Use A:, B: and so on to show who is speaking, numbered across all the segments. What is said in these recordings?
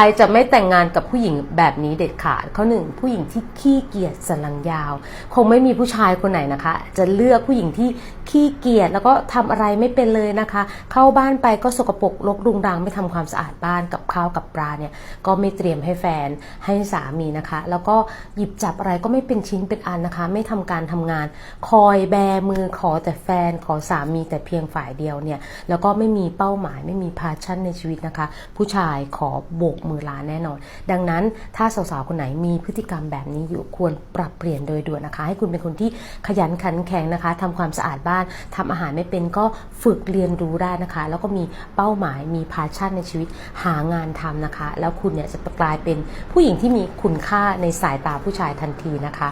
A: ายจะไม่แต่งงานกับผู้หญิงแบบนี้เด็ดขาดข้อหนึ่งผู้หญิงที่ขี้เกียจสันหลังยาว คงไม่มีผู้ชายคนไหนนะคะ จะเลือกผู้หญิงที่ขี้เกียจแล้วก็ทำอะไรไม่เป็นเลยนะคะ เข้าบ้านไปก็สกปรกรกรุงรังไม่ทำความสะอาดบ้านกับข้าวกับปลาเนี่ยก็ไม่เตรียมให้แฟนให้สามีนะคะ แล้วก็หยิบจับอะไรก็ไม่เป็นชิ้นเป็นอันนะคะ ไม่ทำการทำงาน คอยแบมือขอแต่แฟนขอสามีแต่เพียงฝ่ายเดียวเนี่ยแล้วก็ไม่มีเป้าหมายไม่มีพาชั่นในชีวิตนะคะ ผู้ชายขอโบกมือลาแน่นอน ดังนั้นถ้าสาวๆคนไหนมีพฤติกรรมแบบนี้อยู่ควรปรับเปลี่ยนโดยด่วนนะคะ ให้คุณเป็นคนที่ขยันขันแข็งนะคะทำความสะอาดบ้านทำอาหารไม่เป็นก็ฝึกเรียนรู้ได้นะคะ แล้วก็มีเป้าหมายมีพาชั่นในชีวิตหางานทำนะคะ แล้วคุณเนี่ยจะกลายเป็นผู้หญิงที่มีคุณค่าในสายตาผู้ชายทันทีนะคะ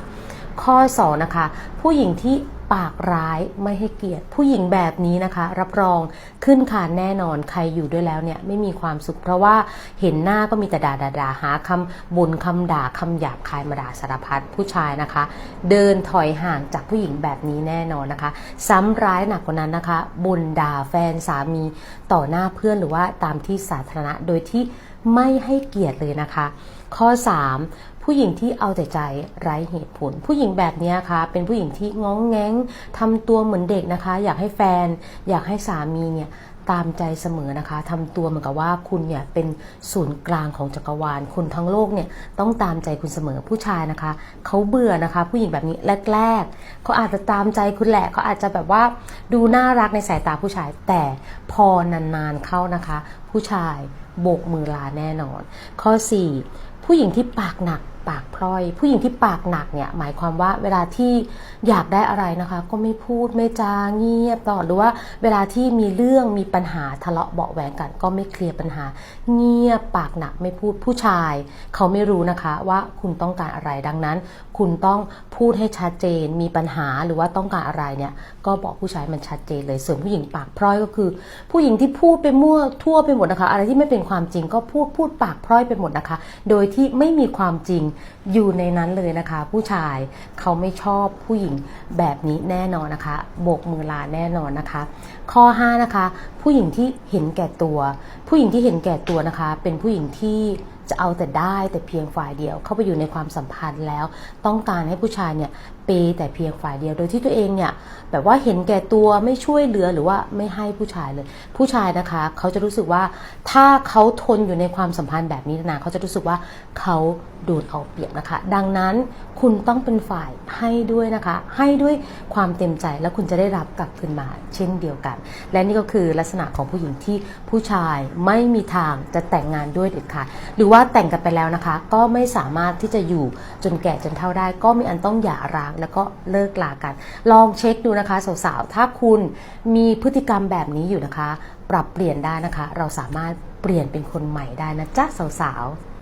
A: ข้อ 2 นะคะ ผู้หญิงที่ ปากร้ายไม่ให้เกียรติ ผู้หญิงแบบนี้นะคะ รับรองขึ้นคานแน่นอนใครอยู่ด้วยแล้วเนี่ยไม่มีความสุข เพราะว่าเห็นหน้าก็มีแต่ด่าด่าดาหาคำบนคำด่าคำหยาบคายมาด่าสารพัดผู้ชายนะคะ เดินถอยห่างจากผู้หญิงแบบนี้แน่นอนนะคะ ซ้ำร้ายหนักกว่านั้นนะคะบนด่าแฟนสามีต่อหน้าเพื่อนหรือว่าตามที่สาธารณะโดยที่ไม่ให้เกียรติเลยนะคะ ข้อ 3 ผู้หญิงที่เอาแต่ใจไร้เหตุผล ผู้หญิงแบบนี้ค่ะ เป็นผู้หญิงที่ง้องแง้งทำตัวเหมือนเด็กนะคะ อยากให้แฟน อยากให้สามีเนี่ยตามใจเสมอนะคะทำตัวเหมือนกับว่าคุณเนี่ยเป็นศูนย์กลางของจักรวาลคุณทั้งโลกเนี่ยต้องตามใจคุณเสมอผู้ชายนะคะเขาเบื่อนะคะ ผู้หญิงแบบนี้แรกๆเขาอาจจะตามใจคุณแหละเขาอาจจะแบบว่าดูน่ารักในสายตาผู้ชาย แต่พอนานๆเข้านะคะ ผู้ชายโบกมือลาแน่นอน ข้อ 4 ผู้หญิงที่ปากหนัก ปากพร่อย ผู้หญิงที่ปากหนักเนี่ยหมายความว่าเวลาที่อยากได้อะไรนะคะ ก็ไม่พูดไม่จาเงียบตลอดหรือว่าเวลาที่มีเรื่องมีปัญหาทะเลาะเบาะแหวงกัน ก็ไม่เคลียร์ปัญหา เงียบปากหนักไม่พูดผู้ชาย เขาไม่รู้นะคะว่าคุณต้องการอะไรดังนั้น คุณต้องพูดให้ชัดเจนมีปัญหาหรือว่าต้องการอะไรเนี่ยก็บอกผู้ชายมันชัดเจนเลยส่วนผู้หญิงปากพร่อยก็คือ ผู้หญิงที่พูดไปมั่วทั่วไปหมดนะคะ อะไรที่ไม่เป็นความจริงก็พูดพูดปากพร่อยไปหมดนะคะ โดยที่ไม่มีความจริงอยู่ในนั้นเลยนะคะ ผู้ชายเขาไม่ชอบผู้หญิงแบบนี้แน่นอนนะคะโบกมือลาแน่นอนนะคะ ข้อ 5 นะคะ ผู้หญิงที่เห็นแก่ตัว ผู้หญิงที่เห็นแก่ตัวนะคะ เป็นผู้หญิงที่ จะเอาแต่ได้แต่เพียงฝ่ายเดียว เข้าไปอยู่ในความสัมพันธ์แล้ว ต้องการให้ผู้ชายเนี่ยเปย์แต่เพียงฝ่ายเดียว โดยที่ตัวเองเนี่ยแบบว่าเห็นแก่ตัวไม่ช่วยเหลือหรือว่าไม่ให้ผู้ชายเลย ผู้ชายนะคะเขาจะรู้สึกว่าถ้าเขาทนอยู่ในความสัมพันธ์แบบนี้นานเขาจะรู้สึกว่าเขาโดนเอาเปรียบนะคะ ดังนั้นคุณต้องเป็นฝ่ายให้ด้วยนะคะ ให้ด้วยความเต็มใจแล้วคุณจะได้รับกลับคืนมา เช่นเดียวกัน และนี่ก็คือลักษณะของผู้หญิงที่ผู้ชายไม่มีทางจะแต่งงานด้วยเด็ดขาดหรือว่าแต่งกันไปแล้วนะคะ ก็ไม่สามารถที่จะอยู่จนแก่จนเท่าได้ ก็มีอันต้องหย่าร้างแล้วก็เลิกลากัน ลองเช็คดูนะคะสาวๆถ้าคุณมีพฤติกรรมแบบนี้อยู่นะคะ ปรับเปลี่ยนได้นะคะ เราสามารถเปลี่ยนเป็นคนใหม่ได้นะจ๊ะสาวๆ